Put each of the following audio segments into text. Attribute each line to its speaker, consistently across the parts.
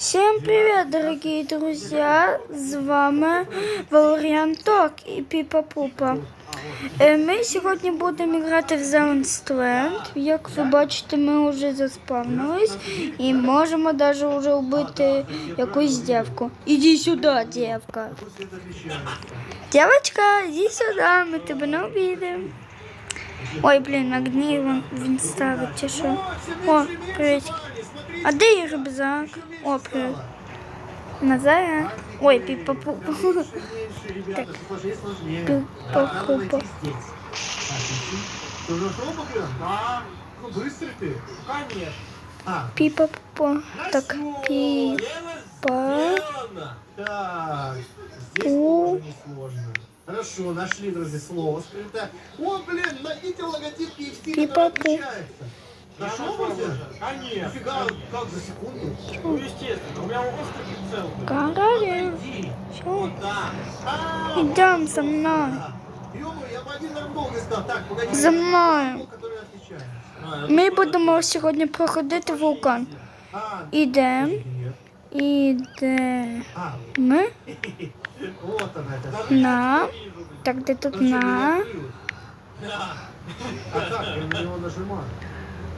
Speaker 1: Всем привет, дорогие друзья! З вами Валеріан Ток і Піпа Пупа. Е, Ми сьогодні будемо грати в Zone Strand. Як ви бачите, ми вже заспавнились і можемо навіть вже вбити якусь дівку. Іди сюди, дівка. Дівчинка, іди сюди, ми тебе не обійдемо. Ой, блін, огні він, він ставить, чи що? О, привіт. А де її рюкзак? О, привіт. Назая. Ой, піпа-пупа.
Speaker 2: Так.
Speaker 1: Пипа-пупа.
Speaker 2: Ты уже шел покрыл? Да. Ну быстрый ты. Конечно. А,
Speaker 1: Піпа-пупа. Так, піпа.
Speaker 2: так. Здесь
Speaker 1: Пу.
Speaker 2: тоже несложно. Хорошо, нашли, друзья, слово скрытое. О, блин, найдите логотип KFC, который
Speaker 1: Пипа-пу.
Speaker 2: отличается. Нашел уже?
Speaker 3: Конечно.
Speaker 2: Нифига, как за секунду?
Speaker 3: Ну, естественно. У меня острый прицел. был.
Speaker 1: Каролін.
Speaker 2: Иди.
Speaker 1: Все.
Speaker 2: Вот так. А,
Speaker 1: Ідем за мною.
Speaker 2: Ё-моё, я бы один рандом не стал. Так, погоди.
Speaker 1: За мною.
Speaker 2: Который отличается.
Speaker 1: Ми будемо сьогодні проходити вулкан.
Speaker 2: А,
Speaker 1: Ідемо.
Speaker 2: нет.
Speaker 1: Ідемо.
Speaker 2: А,
Speaker 1: Ми
Speaker 2: вот она это.
Speaker 1: на. Так, де тут на?
Speaker 2: А как я на него нажимаю?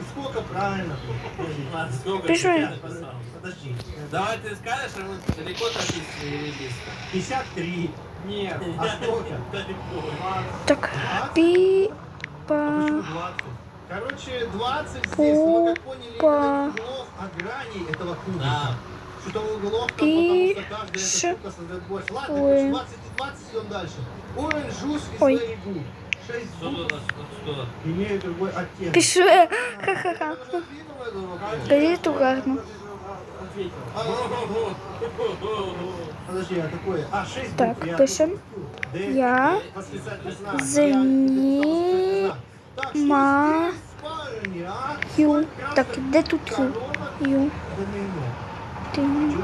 Speaker 2: И сколько правильно?
Speaker 3: А, сколько написал?
Speaker 2: Подожди.
Speaker 3: Давай ты скажешь, а мы далеко или близко?
Speaker 2: 53.
Speaker 3: Нет.
Speaker 2: А сколько?
Speaker 3: Далеко.
Speaker 1: Так,
Speaker 2: А
Speaker 1: піпа.
Speaker 2: почему 20? Короче, 20 здесь, мы как поняли, углов от грани этого кубика.
Speaker 3: Да.
Speaker 2: Что-то углов там,
Speaker 1: И
Speaker 2: потому что каждая эта штука создает больше. Ладно,
Speaker 1: Ой.
Speaker 2: короче, 20 и 20 идем дальше. Orange juice is
Speaker 1: Ой
Speaker 2: very good. 6
Speaker 3: Что тут у
Speaker 2: букв
Speaker 3: нас? Что? что?
Speaker 2: имеют другой оттенок.
Speaker 1: Пішли. Ха-ха-ха.
Speaker 2: Я уже ответил на этот вопрос.
Speaker 1: Привіт, гарно.
Speaker 3: Ответил.
Speaker 2: А, Подожди, а какое? А, 6
Speaker 1: Так,
Speaker 2: букв. я
Speaker 1: пишем.
Speaker 2: тут- Д,
Speaker 1: Я
Speaker 2: восклицательный знак.
Speaker 1: Зні-
Speaker 2: Я- Так, что
Speaker 1: ма-
Speaker 2: здесь в спальне, а?
Speaker 1: Ю.
Speaker 2: Сколько
Speaker 1: Так,
Speaker 2: красок
Speaker 1: де тут ю?
Speaker 2: колонок
Speaker 1: Ю.
Speaker 2: домино.
Speaker 1: Ти
Speaker 2: Чего?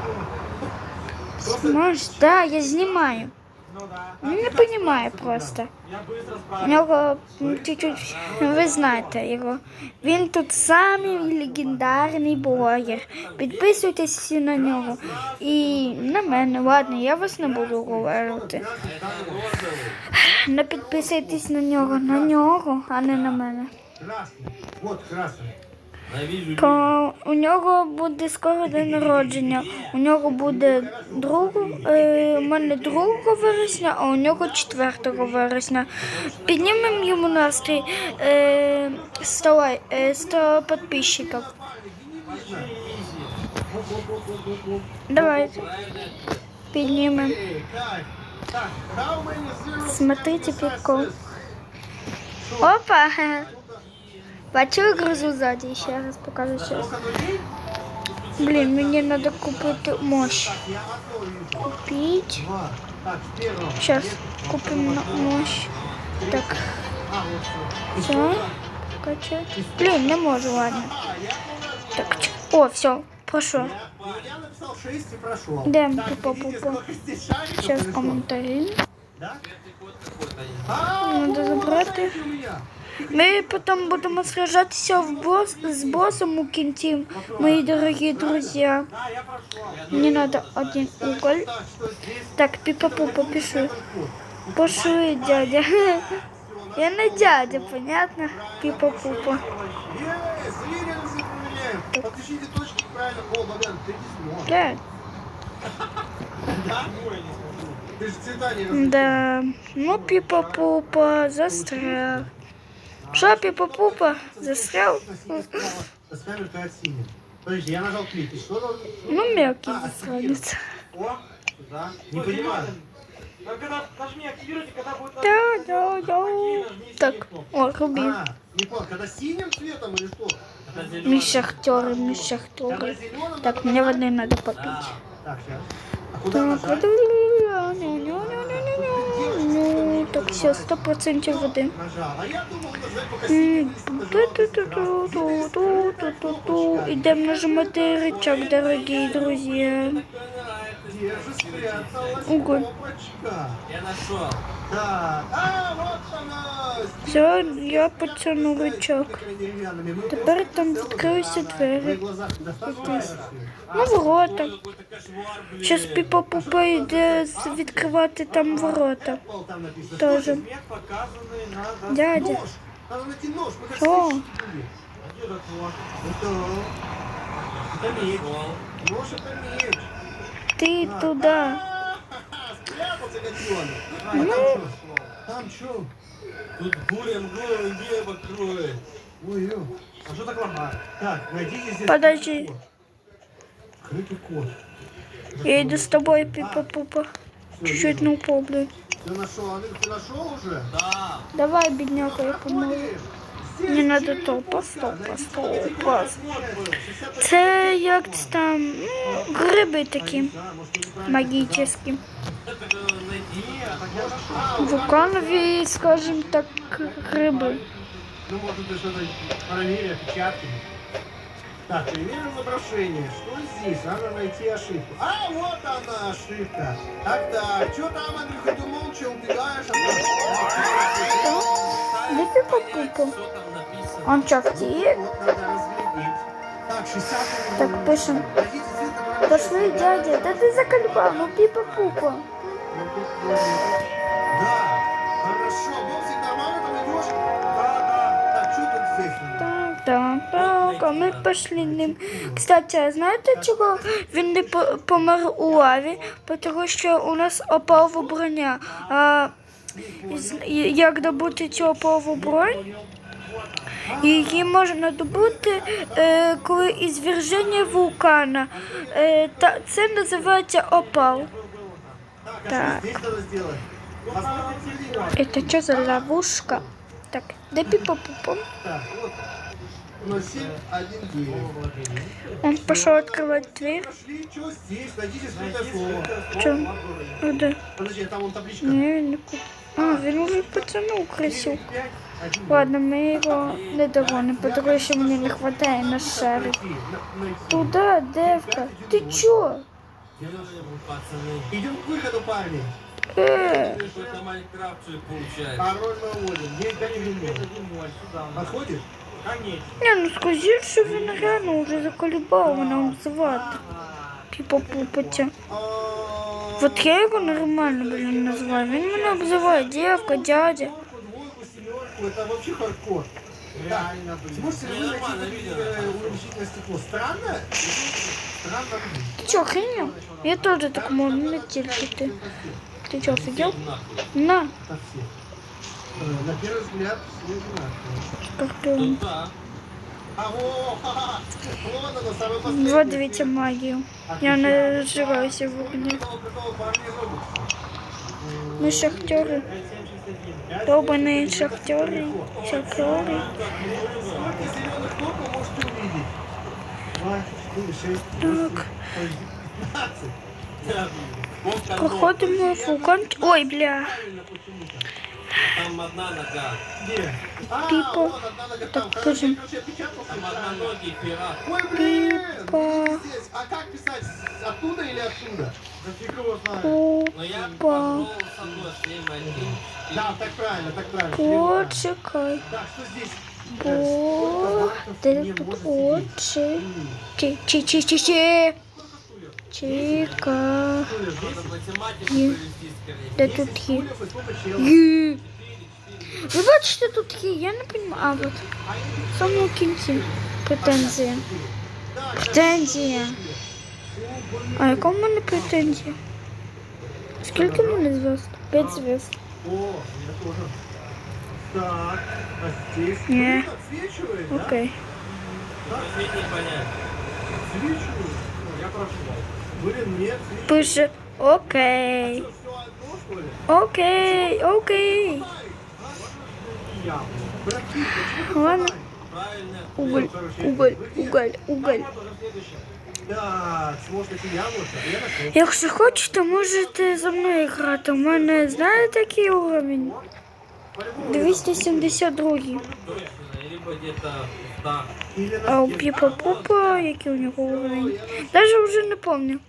Speaker 2: Просто
Speaker 1: можеш? Да, я знімаю.
Speaker 3: Ну да.
Speaker 1: Він не розуміє просто.
Speaker 3: Я быстро
Speaker 1: У
Speaker 3: справлюсь.
Speaker 1: нього м, чуть-чуть, ну, ви знаєте його. Він тут самий легендарний блогер. Підписуйтесь всі на нього. І на мене, ладно, я вас не буду говорити. Не підписуйтесь на нього, на нього, а не на мене.
Speaker 2: красный. Вот красный.
Speaker 1: То у нього буде скоро день народження. У нього буде 2, е, у мене 2 вересня, а у нього 4 вересня. Піднімемо йому настрій е, 100, лай- е, 100 підписчиків. Давайте піднімемо. Смотрите,
Speaker 2: success?
Speaker 1: Опа! Бачу грозу ззаді, ще раз покажу ще раз.
Speaker 2: Сколько нулей?
Speaker 1: Блін, мені треба купити мощь.
Speaker 2: Так, я одно вижу.
Speaker 1: Купить.
Speaker 2: Два. Так, в первом.
Speaker 1: Сейчас
Speaker 2: Нет,
Speaker 1: купим на мощь. Так,
Speaker 2: А, вот все.
Speaker 1: все. Качать. Блин, не можу, ладно. Так, ч- о, все, прошу.
Speaker 2: Я, я написал 6 и прошел.
Speaker 1: Дем,
Speaker 2: Так,
Speaker 1: пупа,
Speaker 2: видите,
Speaker 1: пупа.
Speaker 2: сколько здесь шариков
Speaker 1: Сейчас
Speaker 2: пришло?
Speaker 1: коментарі.
Speaker 2: Да?
Speaker 3: Какой-то есть.
Speaker 2: А,
Speaker 1: Надо
Speaker 2: вот,
Speaker 1: забрать
Speaker 2: смотрите у меня.
Speaker 1: Ми потім будемо сражатися в бос, з босом у кінці, мої дорогі друзі.
Speaker 3: Да, я прошел.
Speaker 1: Мені треба один уголь.
Speaker 2: Так, что здесь
Speaker 1: Так, піпа-пупа, пиши.
Speaker 2: этот код.
Speaker 1: Пошли, дядя. Я не дядя, понятно? Піпа-пупа.
Speaker 2: Есть, ты.
Speaker 1: Да.
Speaker 2: Да? Ты же цвета не различаешь.
Speaker 1: Да. Ну, піпа-пупа, застрял. Що, піпа-пупа, застрял?
Speaker 2: Подожди, я нажал клик. И что должен...
Speaker 1: Ну, мелкий засранец.
Speaker 2: О, да. Не понимаю.
Speaker 3: А когда нажми активируйте, когда будет
Speaker 1: Да, да, да. Так, о, рубин.
Speaker 2: А, не понял, когда синим цветом или что?
Speaker 1: Мы шахтеры, мы Так, мне воды надо попить.
Speaker 2: Так, сейчас. А куда нажать?
Speaker 1: Ну, Так, все, 100% води.
Speaker 2: Нажал. А я думал нажать пока
Speaker 1: М,
Speaker 2: синий
Speaker 1: ту-ту-ту-ту-ту-ту-ту-ту. Идем нажимати рычаг, дорогие друзья.
Speaker 2: Где же спряталась
Speaker 1: Ого.
Speaker 2: кнопочка?
Speaker 3: Я нашел.
Speaker 2: Так, а, вот она!
Speaker 1: Все, я потяну рычаг.
Speaker 2: Деревянными. Мы
Speaker 1: Тепер
Speaker 2: просто
Speaker 1: там
Speaker 2: целый
Speaker 1: відкриються
Speaker 2: на
Speaker 1: двері.
Speaker 2: глазах достаточно красиво.
Speaker 1: Ну, ворота.
Speaker 3: Какой-то кошмар, блин.
Speaker 1: Зараз Піпа Пупа йде з- відкривати там ворота.
Speaker 2: Apple там написано.
Speaker 1: Тоже.
Speaker 2: Смех показанный надо.
Speaker 1: Дядя.
Speaker 2: Нож. Надо найти нож. Мы как
Speaker 1: Что?
Speaker 2: сыщики были. А где этот нож? Это... Это меч.
Speaker 3: Нашел.
Speaker 2: Нож это меч.
Speaker 1: Ти туди.
Speaker 2: А-ха-ха, Спрятался гаденыш. А там что? Там что?
Speaker 3: Тут буря мглой небо кроет.
Speaker 2: Ой, ё. А что так ломает? Так, найдите здесь...
Speaker 1: Подожди.
Speaker 2: Скрытый код.
Speaker 1: Я йду з тобою, Піпа Пупа. Чуть-чуть не упав, блядь.
Speaker 2: Ты нашел? А ты нашел уже?
Speaker 3: Да.
Speaker 1: Давай, бідняка, я поможу. Не надо топа, стопа, стопа. Це як це там ну, гриби такі магічні.
Speaker 3: Это надо найти.
Speaker 1: Вулканові, скажімо так, гриби.
Speaker 2: Ну, может, ты что-то проверь отпечатки. Так, проверим изображение. Что здесь? Надо найти ошибку. А, вот она ошибка. Так, так. Что там, Андрюха, ты молча убегаешь от
Speaker 3: пупу.
Speaker 1: Он что, втік?
Speaker 2: Так,
Speaker 1: пишем. Пошли, дядя, да ты заколебал, ну пипа пупа.
Speaker 2: Да, хорошо, боксик нормально там идешь? Да, да, так, что тут здесь?
Speaker 1: Так, так, а ми пішли ним. Кстати, а знаєте, чого він не помер у лаві? Тому що у нас опав броня. А як добути цю бронь. Її можна добути е, коли із вірження вулкана. Е, та, Це називається опал.
Speaker 2: Так.
Speaker 1: Это
Speaker 2: что
Speaker 1: за ловушка? Так,
Speaker 2: да пипа-пупом.
Speaker 1: Он пошел
Speaker 2: открывать дверь. В чем?
Speaker 1: Да. Не, не купил. А, він уже потянув крисюк. Ладно, ми його не догонимо, тому що мені не вистачає на шарик. Туда, девка. Ти чо?
Speaker 2: Идем к выходу, парни.
Speaker 1: Е,
Speaker 3: получается.
Speaker 2: Пароль гони Подходит?
Speaker 1: Ні, ну скажіть, що він реально вже заколібав мене обзивати. Типа пупиця.
Speaker 2: А,
Speaker 1: Вот я його нормально, блін, називаю. Він мене обзиває девка, дядя.
Speaker 2: Двойку, семерку, это вообще хардкор. Реально, блин. Сможете ли
Speaker 3: Не,
Speaker 2: вы найти
Speaker 3: нормально,
Speaker 2: такие,
Speaker 3: видно.
Speaker 2: э, увеличительное стекло? Странно? Странно. блин.
Speaker 1: Ти чо, охренел? Я теж так можу, не тільки ти. Ти чо, офігел?
Speaker 3: Нахуй.
Speaker 1: На,
Speaker 2: Это все. Э, На первый взгляд, все одинаковые.
Speaker 1: скорпіон.
Speaker 3: Тут да.
Speaker 2: А, о, ха-ха. Вот оно, самое последнее.
Speaker 1: Вот дивіться магію. Я не розжираюся в вогні.
Speaker 2: Какого- какого парня зовут?
Speaker 1: Ми шахтери. Добані шахтери. Шахтери.
Speaker 2: Сколько зеленых кнопок можете увидеть? Два, четыре, шесть,
Speaker 1: Так.
Speaker 2: пятнадцать.
Speaker 3: Да, блин. Вон кондом.
Speaker 1: Проходимо вулкан. Ой, бля.
Speaker 3: Там одна нога.
Speaker 2: Где? А,
Speaker 1: Пипа.
Speaker 2: вот одна нога там.
Speaker 1: Так,
Speaker 2: Короче,
Speaker 1: пишем.
Speaker 2: короче, отпечатался
Speaker 3: Там
Speaker 2: правильно.
Speaker 3: одноногий пират.
Speaker 2: Ой, блин!
Speaker 1: Пипа.
Speaker 2: не здесь. А как писать? С- Оттуда или оттуда? Да фиг его знает.
Speaker 3: Но я
Speaker 1: Опа.
Speaker 3: пошел с одной шлем один.
Speaker 2: Да, так правильно, так правильно. Шлем.
Speaker 1: Почекай.
Speaker 2: Так, что здесь?
Speaker 1: О, ти тут очі. Чи, чи, чи, чи, чи. Чека.
Speaker 3: Надо математику
Speaker 1: Є.
Speaker 3: провести скорее.
Speaker 1: Де тут є? Ви бачите, тут є, я не розумію. А, от. В самому кінці. Претензія. Претензія. А яка в мене претензія? Скільки в мене зв'язок? П'ять зв'язок.
Speaker 2: О, я тоже. Так, а здесь?
Speaker 1: Не.
Speaker 2: Ну, Отсвечивает, да?
Speaker 1: Окей.
Speaker 3: Ведь не понять.
Speaker 2: Отсвечивает. О, Я прошел. Блин, нет, свечивает.
Speaker 1: Пише окей.
Speaker 2: Все одно, что ли?
Speaker 1: Окей, окей. Ладно. Уголь, уголь, уголь, уголь. Якщо хочете, можете за мною грати. У мене знаєте який уровень? 272.
Speaker 3: Точно, либо где-то да.
Speaker 2: Или
Speaker 1: А у
Speaker 2: на
Speaker 1: Піпа Пупа, який у нього уровень? Даже вже не пам'ятаю.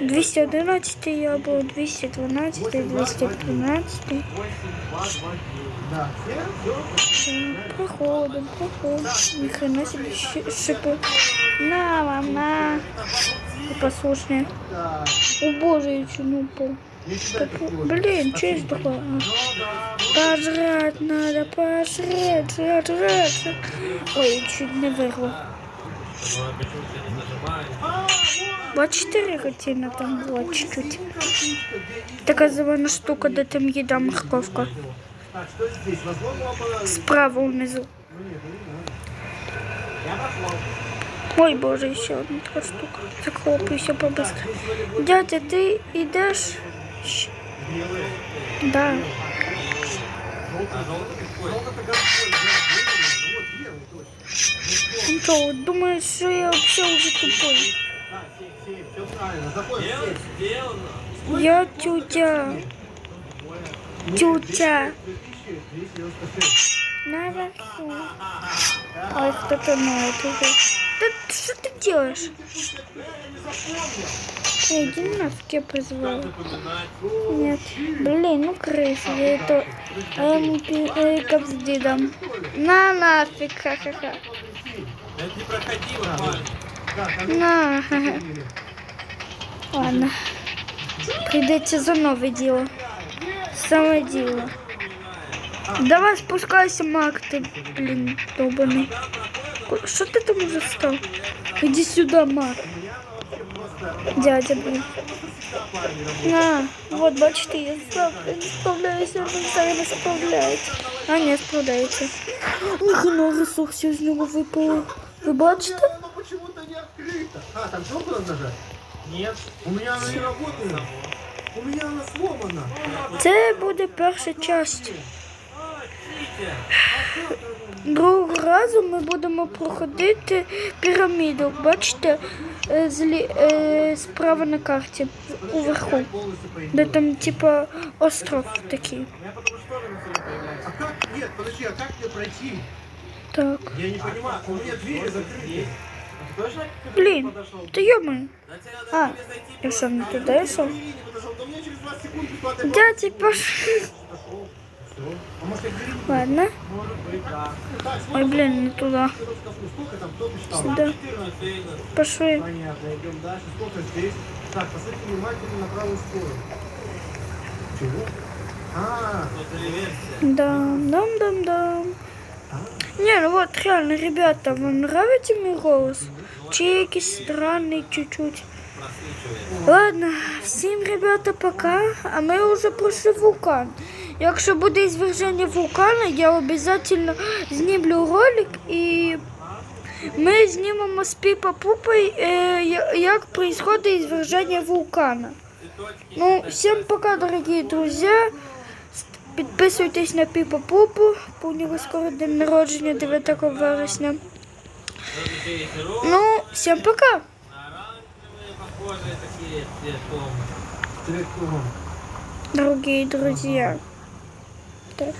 Speaker 1: 211 я був, 212, 213.
Speaker 2: Все, все.
Speaker 1: Проходим, проходим. Ни хрена себе шипы. На, вам, на. Непослушные.
Speaker 2: Так,
Speaker 1: О боже, я чуть не упал. Блин, что есть такое? А. Пожрать надо, пожрать, жрать, жрать. Ой, чуть не вырвал. 24 хотіла там було чуть-чуть. Така зелена штука, де там їда морковка.
Speaker 2: Что?
Speaker 1: Справа внизу.
Speaker 2: Я.
Speaker 1: Ой, боже, ще одна така штука. Захоплюйся побыстрее. Дядя? Щ-
Speaker 2: Белый.
Speaker 1: Да.
Speaker 2: Ну
Speaker 1: от думаєш, що я взагалі вже тупой?
Speaker 2: Так, семь, семь, все правильно. Заходим,
Speaker 3: Сделано,
Speaker 2: семь.
Speaker 3: сделано.
Speaker 1: Я тютя. Тютя.
Speaker 2: 2296.
Speaker 1: Наверху. Ой, кто-то ноет уже. Да что ты делаешь? Эй, иди нафиг, я позвала. Нет. Блин, ну крыса, я это... А я ему пи- э, как с дедом. На нафиг, ха-ха-ха. На, ха-ха. Ладно. Придется за новое дело. Самое дело. Давай спускайся, Мак, ты, блин, долбанный. Что ты там уже встал? Иди сюда, Мак. Дядя, блин. На, вот, бачите, я завтра не справляюся, ви зараз не справляється. А, не справляється. Ух, ноги ресурсів з нього випали. Ви бачите?
Speaker 2: оно почему-то не открыто. А, там кнопку надо нажать? Нет. У меня она не работает. У меня она сломана.
Speaker 1: Це буде перша часть. Другого разу ми будемо проходити піраміду. Бачите, е, злі, е, справа на карті, уверху, де там типа остров такий.
Speaker 2: А как? Нет, подожди, а как мне пройти?
Speaker 1: Так.
Speaker 2: Я не понимаю, у меня двери закрыты.
Speaker 3: А ты. Да тебе
Speaker 1: А,
Speaker 3: надо тебе зайти
Speaker 1: я що, не?
Speaker 2: Двери не подошел, да у меня через 20 секунд бесплатный
Speaker 1: Дядя, пошли.
Speaker 2: Пошел. Все. А
Speaker 1: Ладно.
Speaker 2: Может быть, да. Так,
Speaker 1: Ой, блін, не? Сюди.
Speaker 3: 14.
Speaker 1: Пошли.
Speaker 2: Понятно, идем дальше. Сколько здесь? Так, посмотрите внимательно на правую сторону. Чего? А,
Speaker 3: Вот реверсия.
Speaker 1: Дам, дам, дам, дам. Не, ну вот реально, ребята, вам нравится мой голос? Чи якийсь странний чуть-чуть?
Speaker 3: Просвечивает.
Speaker 1: Ладно, всім, ребята, пока. А ми вже пройшли вулкан. Якщо буде зверження вулкана, я обов'язково знімлю ролик і ми знімемо з Піпа Пупой, е, я- як відбувається зверження вулкана. Ну, всем пока, дорогие друзья. С- Підписуйтесь на Піпа Пупу. У нього скоро день народження 9 вересня.
Speaker 3: Тут еще есть рог,
Speaker 1: Ну, всем пока.
Speaker 3: оранжевые, похожие такие цветом.
Speaker 2: Цветком.
Speaker 1: Дорогие друзья. Так.